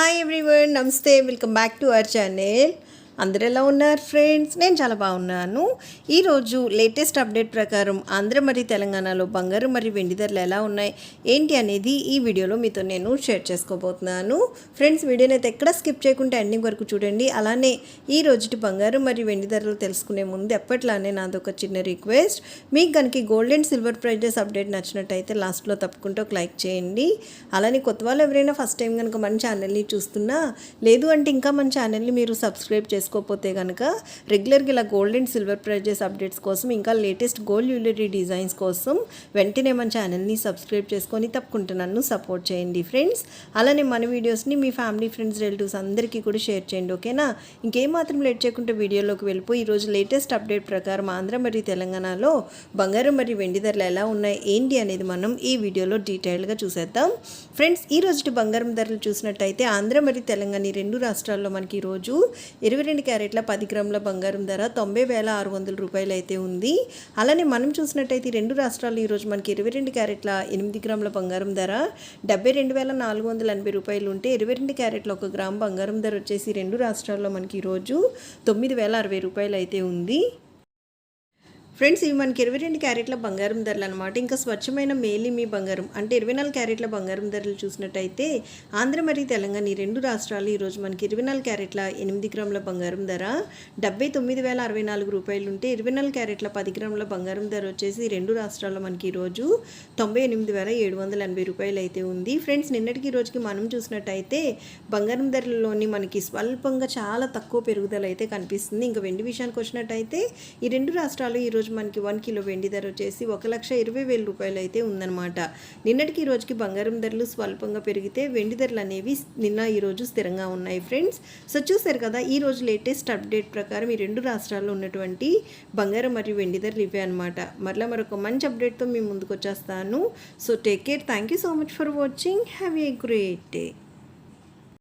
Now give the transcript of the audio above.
Hi every ನಮಸ್ತೆ welcome back to our channel అందరు ఎలా ఉన్నారు ఫ్రెండ్స్? నేను చాలా బాగున్నాను. ఈరోజు లేటెస్ట్ అప్డేట్ ప్రకారం ఆంధ్ర మరియు తెలంగాణలో బంగారు మరియు వెండి ధరలు ఎలా ఉన్నాయి? ఏంటి అనేది ఈ వీడియోలో మీతో నేను షేర్ చేసుకోబోతున్నాను. ఫ్రెండ్స్ వీడియోని అయితే ఎక్కడ స్కిప్ చేయకుండా ఎండింగ్ వరకు చూడండి. అలానే ఈ రోజుటి బంగారు మరియు వెండి ధరలు తెలుసుకునే ముందు ఎప్పట్లానే నాదొక చిన్న రిక్వెస్ట్. మీకు కనుక gold and silver prizes update నచ్చినట్టయితే లాస్ట్లో తప్పకుండా ఒక లైక్ చేయండి. అలానే కొత్త వాళ్ళు ఎవరైనా ఫస్ట్ టైం కనుక మన ఛానల్ని చూస్తున్నా లేదు అంటే ఇంకా మన ఛానల్ని మీరు సబ్స్క్రైబ్ చేసుకోకపోతే కనుక రెగ్యులర్గా ఇలా gold and silver prizes updates కోసం ఇంకా లేటెస్ట్ గోల్డ్ జ్యువెలరీ డిజైన్స్ కోసం వెంటనే మన ఛానల్ని సబ్స్క్రైబ్ చేసుకొని తప్పకుండా నన్ను సపోర్ట్ చేయండి ఫ్రెండ్స్ అలానే మన వీడియోస్ని మీ ఫ్యామిలీ ఫ్రెండ్స్ రిలేటివ్స్ అందరికీ కూడా షేర్ చేయండి ఓకేనా ఇంకేం మాత్రం లేట్ చేయకుండా వీడియోలోకి వెళ్ళిపోయి ఈరోజు లేటెస్ట్ అప్డేట్ ప్రకారం ఆంధ్ర మరియు తెలంగాణలో బంగారం మరియు వెండి ధరలు ఎలా ఉన్నాయి ఏంటి అనేది మనం ఈ వీడియోలో డీటెయిల్గా చూసేద్దాం. ఫ్రెండ్స్ ఈ రోజు బంగారం ధరలు చూసినట్టయితే ఆంధ్ర మరియు తెలంగాణ రెండు రాష్ట్రాల్లో మనకి ఈరోజు ఇరవై రెండు క్యారెట్ల పది గ్రాముల బంగారం ధర తొంభై వేల ఆరు వందల రూపాయలు అయితే ఉంది. అలానే మనం చూసినట్టయితే రెండు రాష్ట్రాల్లో ఈరోజు మనకి ఇరవై రెండు క్యారెట్ల ఎనిమిది గ్రాముల బంగారం ధర డెబ్బై రెండు వేల నాలుగు వందల ఎనభై రూపాయలు ఉంటే ఇరవై రెండు క్యారెట్ల ఒక గ్రామ్ బంగారం ధర వచ్చేసి రెండు రాష్ట్రాల్లో మనకి ఈరోజు తొమ్మిది వేల అరవై రూపాయలు అయితే ఉంది. ఫ్రెండ్స్ ఇవి మనకి ఇరవై రెండు క్యారెట్ల బంగారం ధరలు అనమాట ఇంకా స్వచ్ఛమైన మేలిమి బంగారం అంటే ఇరవై నాలుగు క్యారెట్ల బంగారం ధరలు చూసినట్టయితే ఆంధ్ర మరియు తెలంగాణ ఈ రెండు రాష్ట్రాలు ఈరోజు మనకి ఇరవై నాలుగు క్యారెట్ల ఎనిమిది గ్రాముల బంగారం ధర డెబ్బై తొమ్మిది వేల అరవై నాలుగు రూపాయలు ఉంటే ఇరవై నాలుగు క్యారెట్ల పది గ్రాముల బంగారం ధర వచ్చేసి రెండు రాష్ట్రాల్లో మనకి ఈరోజు తొంభై ఎనిమిది వేల ఏడు వందల ఎనభై రూపాయలు అయితే ఉంది. ఫ్రెండ్స్ నిన్నటికి రోజుకి మనం చూసినట్టయితే బంగారం ధరల్లోని మనకి స్వల్పంగా చాలా తక్కువ పెరుగుదల అయితే కనిపిస్తుంది. ఇంకా వెండి విషయానికి వచ్చినట్టయితే ఈ రెండు రాష్ట్రాలు ఈరోజు మనకి వన్ కిలో వెండి ధర వచ్చేసి ఒక లక్ష ఇరవై వేల రూపాయలు అయితే ఉందన్నమాట. నిన్నటికి ఈ రోజుకి బంగారం ధరలు స్వల్పంగా పెరిగితే వెండి ధరలు అనేవి నిన్న ఈరోజు స్థిరంగా ఉన్నాయి ఫ్రెండ్స్. సో చూసారు కదా ఈ రోజు లేటెస్ట్ అప్డేట్ ప్రకారం ఈ రెండు రాష్ట్రాల్లో ఉన్నటువంటి బంగారం మరియు వెండి ధరలు ఇవే అనమాట మరలా మరొక మంచి అప్డేట్తో మేము ముందుకు వచ్చేస్తాను. So take care. Thank you so much for watching. Have a great day.